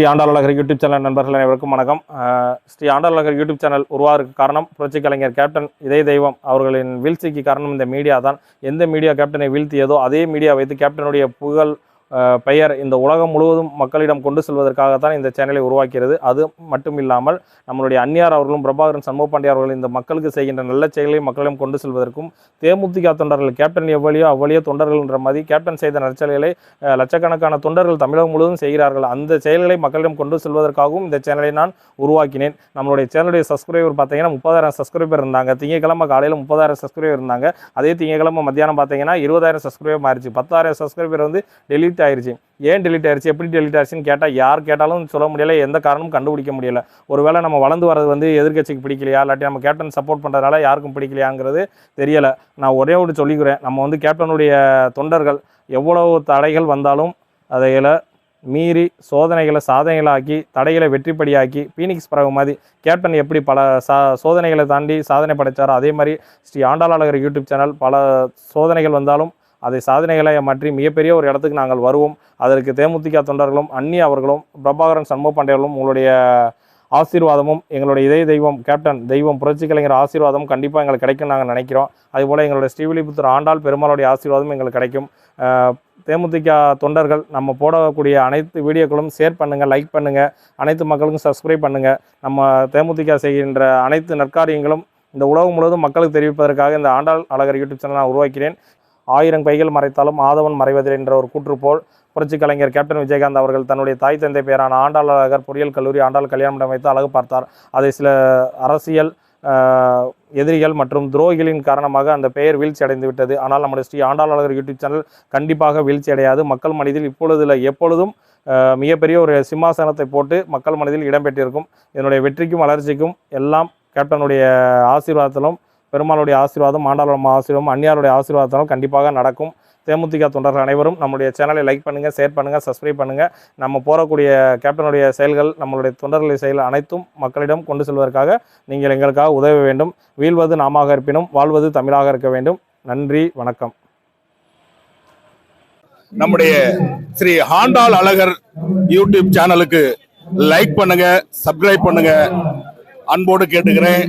Sri ஆண்டாளகர் YouTube channel நண்பர்கள் அனைவருக்கும் வணக்கம். ஸ்ரீ ஆண்டாளகர் யூடியூப் சேனல் உருவாருக்கு காரணம் புரட்சி கலைஞர் கேப்டன் இதய தெய்வம். அவர்களின் வீழ்ச்சிக்கு காரணம் இந்த மீடியா தான். எந்த மீடியா கேப்டனை வீழ்த்தியதோ அதே மீடியா வைத்து கேப்டனுடைய புகழ் பெயர் இந்த உலகம் முழுவதும் மக்களிடம் கொண்டு செல்வதற்காகத்தான் இந்த சேனலை உருவாக்கிறது. அது மட்டும் இல்லாமல் நம்மளுடைய அந்நியார் அவர்களும் பிரபாகரன் சண்முகபாண்டிய அவர்களும் இந்த மக்களுக்கு செய்கின்ற நல்ல செயலை மக்களிடம் கொண்டு செல்வதற்கும் தேமுதிக தொண்டர்கள் கேப்டன் எவ்வளியோ அவ்வளியோ தொண்டர்கள்ன்ற மாதிரி கேப்டன் செய்த நற்செயல்களை லட்சக்கணக்கான தொண்டர்கள் தமிழகம் முழுவதும் செய்கிறார்கள். அந்த செயல்களை மக்களிடம் கொண்டு செல்வதற்காகவும் இந்த சேனலை நான் உருவாக்கினேன். நம்மளுடைய சேனலுடைய சப்ஸ்கிரைபர் பார்த்தீங்கன்னா முப்பதாயிரம் சப்ஸ்கிரைபர் இருந்தாங்க. திங்கக்கிழமை காலையில் முப்பதாயிரம் சப்ஸ்கிரைபர் இருந்தாங்க. அதே திங்கக்கிழமை மத்தியானம் பார்த்தீங்கன்னா இருபதாயிரம் சப்ஸ்கிரைபர் மாறிச்சு. பத்தாயிரம் சப்ஸ்கிரைபர் வந்து டெலிட் ஆயிடுச்சு ஏன் டெலீட் ஆயிடுச்சு எப்படி டெலீட் ஆயிடுச்சுன்னு கேட்டால் யார் கேட்டாலும் சொல்ல முடியல எந்த காரணமும் கண்டுபிடிக்க முடியல. ஒருவேளை நம்ம வளர்ந்து வரது வந்து எதிர்கட்சிக்கு பிடிக்கலையா? இல்லாட்டி நம்ம கேப்டன் சப்போர்ட் பண்ணுறதுனால யாருக்கும் பிடிக்கலையாங்கிறது தெரியலை. நான் ஒரே ஒரு சொல்லிக்கிறேன். நம்ம வந்து கேப்டனுடைய தொண்டர்கள் எவ்வளவு தடைகள் வந்தாலும் அதையில் மீறி சோதனைகளை சாதனைகளாக்கி தடைகளை வெற்றிப்படியாக்கி பீனிக்ஸ் பறவை மாதிரி கேப்டன் எப்படி பல சா சோதனைகளை தாண்டி சாதனை படைத்தாரோ அதே மாதிரி ஸ்ரீ ஆண்டாளகர் யூடியூப் சேனல் பல சோதனைகள் வந்தாலும் அதை சாதனைகளை மாற்றி மிகப்பெரிய ஒரு இடத்துக்கு நாங்கள் வருவோம். அதற்கு தேமுதிக தொண்டர்களும் அன்னி அவர்களும் பிரபாகரன் சண்முக பாண்டியர்களும் உங்களுடைய ஆசீர்வாதமும் எங்களுடைய இதய தெய்வம் கேப்டன் தெய்வம் புரட்சி கலைஞர் ஆசீர்வாதம் கண்டிப்பாக எங்களுக்கு கிடைக்கும் நாங்கள் நினைக்கிறோம். அதுபோல் எங்களுடைய ஸ்ரீவில்லிபுத்தூர் ஆண்டாள் பெருமாளுடைய ஆசீர்வாதம் எங்களுக்கு கிடைக்கும். தேமுதிக தொண்டர்கள் நம்ம போடக்கூடிய அனைத்து வீடியோக்களும் ஷேர் பண்ணுங்கள் லைக் பண்ணுங்கள் அனைத்து மக்களுக்கும் சப்ஸ்கிரைப் பண்ணுங்கள் நம்ம தேமுதிக செய்கின்ற அனைத்து நற்காரியங்களும் இந்த உலகம் முழுவதும் மக்களுக்கு தெரிவிப்பதற்காக இந்த ஆண்டாள் அழகர் யூடியூப் சேனல் நான் உருவாக்கிறேன். ஆயிரம் கைகள் மறைத்தாலும் ஆதவன் மறைவதில்லை என்ற ஒரு கூற்றுப்போல் புரட்சி கலைஞர் கேப்டன் விஜயகாந்த் அவர்கள் தன்னுடைய தாய் தந்தை பெயரான ஆண்டாள் அழகர் பொறியியல் கல்லூரி ஆண்டாள் கல்யாணம் வைத்து அழகு பார்த்தார். அதை சில அரசியல் எதிரிகள் மற்றும் துரோகிகளின் காரணமாக அந்த பெயர் வீழ்ச்சி அடைந்து விட்டது. ஆனால் நம்முடைய ஸ்ரீ ஆண்டாளர் யூடியூப் சேனல் கண்டிப்பாக வீழ்ச்சி அடையாது. மக்கள் மனதில் இப்பொழுதில் எப்பொழுதும் மிகப்பெரிய ஒரு சிம்மாசனத்தை போட்டு மக்கள் மனதில் இடம்பெற்றிருக்கும் இதனுடைய வெற்றிக்கும் வளர்ச்சிக்கும் எல்லாம் கேப்டனுடைய ஆசீர்வாதத்திலும் பெருமாளுடைய ஆசீர்வாதம் ஆண்டாளம்மா ஆசீர்வாதம் அந்நியாருடைய ஆசீர்வாதத்தாலும் கண்டிப்பாக நடக்கும். தேமுதிக தொண்டர்கள் அனைவரும் நம்முடைய சேனலை லைக் பண்ணுங்கள் ஷேர் பண்ணுங்கள் சப்ஸ்கிரைப் பண்ணுங்கள் நம்ம போகக்கூடிய கேப்டனுடைய செயல்கள் நம்மளுடைய தொண்டர்களை செயல் அனைத்தும் மக்களிடம் கொண்டு செல்வதற்காக நீங்கள் எங்களுக்காக உதவ வேண்டும். வீழ்வது நாமாக இருப்பினும் வாழ்வது தமிழாக இருக்க வேண்டும். நன்றி வணக்கம். நம்முடைய ஸ்ரீ ஹாண்டால் அழகர் யூடியூப் சேனலுக்கு லைக் பண்ணுங்க சப்ஸ்கிரைப் பண்ணுங்க. அன்போடு கேட்டுக்கிறேன்.